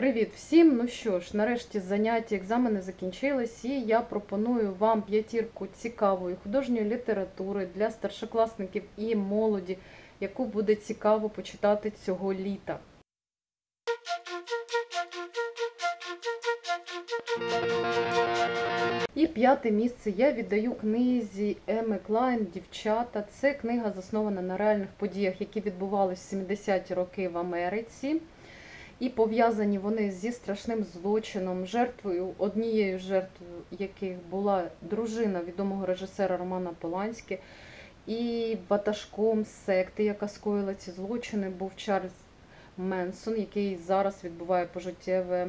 Привіт всім! Ну що ж, нарешті заняття, екзамени закінчились, і я пропоную вам п'ятірку цікавої художньої літератури для старшокласників і молоді, яку буде цікаво почитати цього літа. І п'яте місце я віддаю книзі Еми Клайн Дівчата. Це книга заснована на реальних подіях, які відбувалися в 70-ті роки в Америці. І пов'язані вони зі страшним злочином, жертвою, однією жертвою яких була дружина відомого режисера Романа Поланське, і ватажком секти, яка скоїла ці злочини, був Чарльз Менсон, який зараз відбуває пожиттєве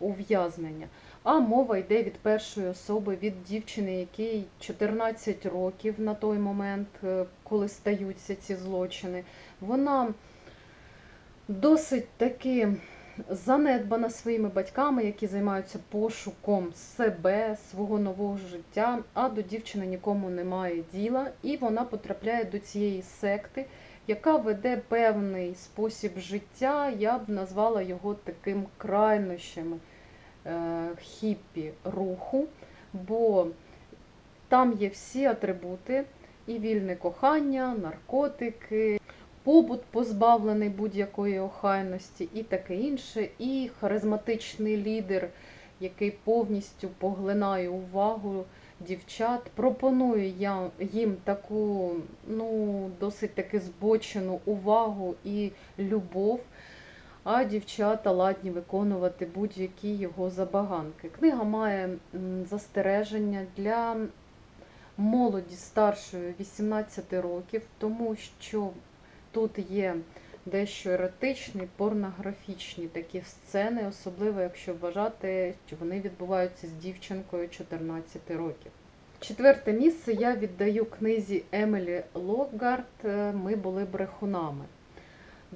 ув'язнення. А мова йде від першої особи, від дівчини, якій 14 років на той момент, е, коли стаються ці злочини. Вона досить таки занедбана своїми батьками, які займаються пошуком себе, свого нового життя, а до дівчини нікому немає діла, і вона потрапляє до цієї секти, яка веде певний спосіб життя. Я б назвала його таким крайнощами е, хіппі руху, бо там є всі атрибути. І вільне кохання, наркотики, побут позбавлений будь-якої охайності і таке інше, і харизматичний лідер, який повністю поглинає увагу дівчат, пропонує я- їм таку ну, досить таки збочену увагу і любов. А дівчата ладні виконувати будь-які його забаганки. Книга має застереження для молоді старшої 18 років, тому що Тут є дещо еротичні, порнографічні такі сцени, особливо якщо вважати, що вони відбуваються з дівчинкою 14 років. Четверте місце я віддаю книзі Емілі Локгард Ми були брехунами.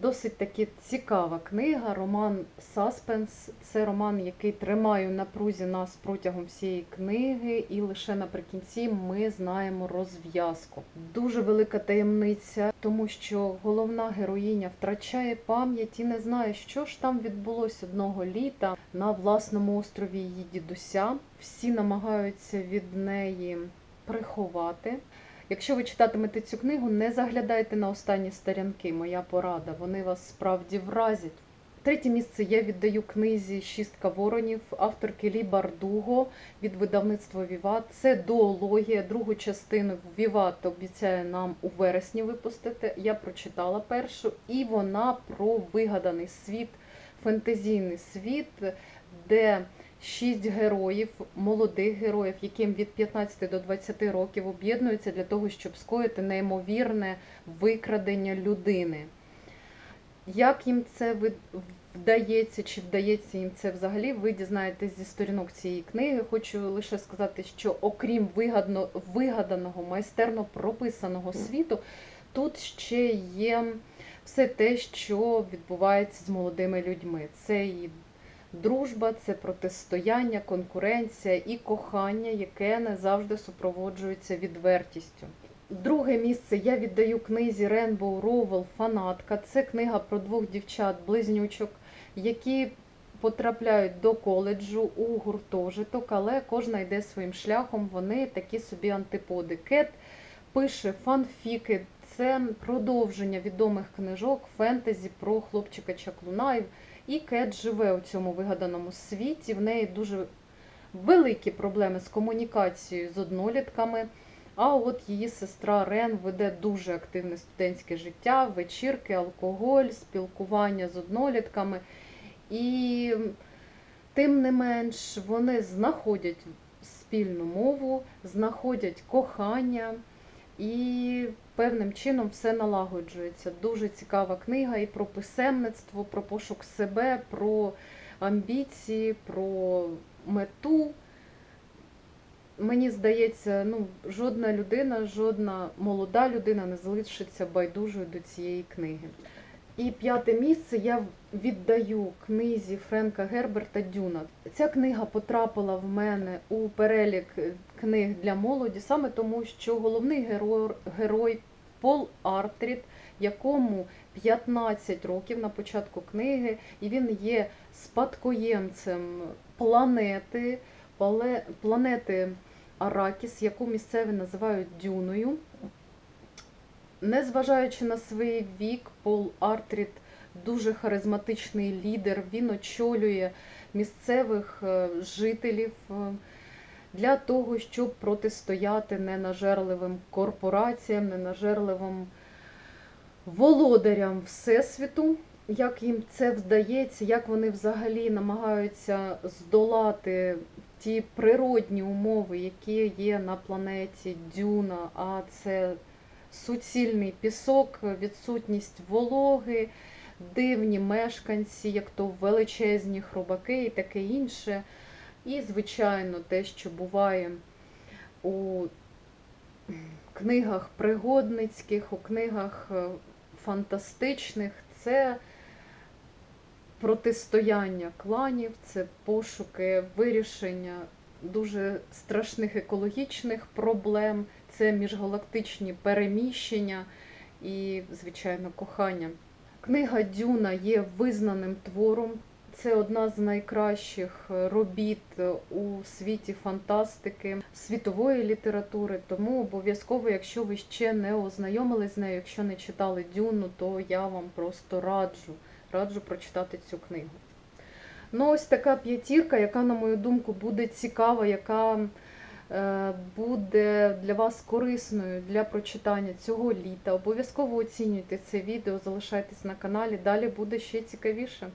Досить таки цікава книга, роман Саспенс. Це роман, який тримає напрузі нас протягом всієї книги, і лише наприкінці ми знаємо розв'язку. Дуже велика таємниця, тому що головна героїня втрачає пам'ять і не знає, що ж там відбулось одного літа на власному острові її дідуся. Всі намагаються від неї приховати. Якщо ви читатимете цю книгу, не заглядайте на останні сторінки, моя порада, вони вас справді вразять. Третє місце я віддаю книзі Шістка воронів авторки Лі Бардуго від видавництва Віват. Це дуологія, другу частину Віват обіцяє нам у вересні випустити. Я прочитала першу, і вона про вигаданий світ, фентезійний світ, де шість героїв, молодих героїв, яким від 15 до 20 років об'єднуються для того, щоб скоїти неймовірне викрадення людини. Як їм це вдається, чи вдається їм це взагалі, ви дізнаєтесь зі сторінок цієї книги. Хочу лише сказати, що окрім вигадно, вигаданого, майстерно прописаного світу, тут ще є все те, що відбувається з молодими людьми. Це і дружба, це протистояння, конкуренція і кохання, яке не завжди супроводжується відвертістю. Друге місце я віддаю книзі Ренбоу Роувел Фанатка. Це книга про двох дівчат-близнючок, які потрапляють до коледжу у гуртожиток, але кожна йде своїм шляхом. Вони такі собі антиподи. Кет пише фанфіки. Це продовження відомих книжок фентезі про хлопчика Чаклуна. І Кет живе у цьому вигаданому світі. В неї дуже великі проблеми з комунікацією з однолітками. А от її сестра Рен веде дуже активне студентське життя, вечірки, алкоголь, спілкування з однолітками. І тим не менш вони знаходять спільну мову, знаходять кохання і певним чином все налагоджується. Дуже цікава книга і про писемництво, про пошук себе, про амбіції, про мету. Мені здається, ну, жодна людина, жодна молода людина не залишиться байдужою до цієї книги. І п'яте місце я віддаю книзі Френка Герберта Дюна. Ця книга потрапила в мене у перелік книг для молоді, саме тому, що головний герой, герой Пол Артріт якому 15 років на початку книги, і він є спадкоємцем планети, планети Аракіс, яку місцеві називають Дюною. Незважаючи на свій вік, Пол Артрід дуже харизматичний лідер. Він очолює місцевих е, жителів е, для того, щоб протистояти ненажерливим корпораціям, ненажерливим володарям Всесвіту. Як їм це вдається, як вони взагалі намагаються здолати ті природні умови, які є на планеті Дюна, а це суцільний пісок, відсутність вологи, дивні мешканці, як то величезні хробаки і таке інше. І, звичайно, те, що буває у книгах пригодницьких, у книгах е, фантастичних, це протистояння кланів, це пошуки вирішення дуже страшних екологічних проблем, це міжгалактичні переміщення і, звичайно, кохання. Книга Дюна є визнаним твором. Це одна з найкращих е, робіт е, у світі фантастики, світової літератури. Тому обов'язково, якщо ви ще не ознайомились з нею, якщо не читали Дюну, то я вам просто раджу, раджу прочитати цю книгу. Ну, ось така п'ятірка, яка, на мою думку, буде цікава, яка е, буде для вас корисною для прочитання цього літа. Обов'язково оцінюйте це відео, залишайтесь на каналі, далі буде ще цікавіше.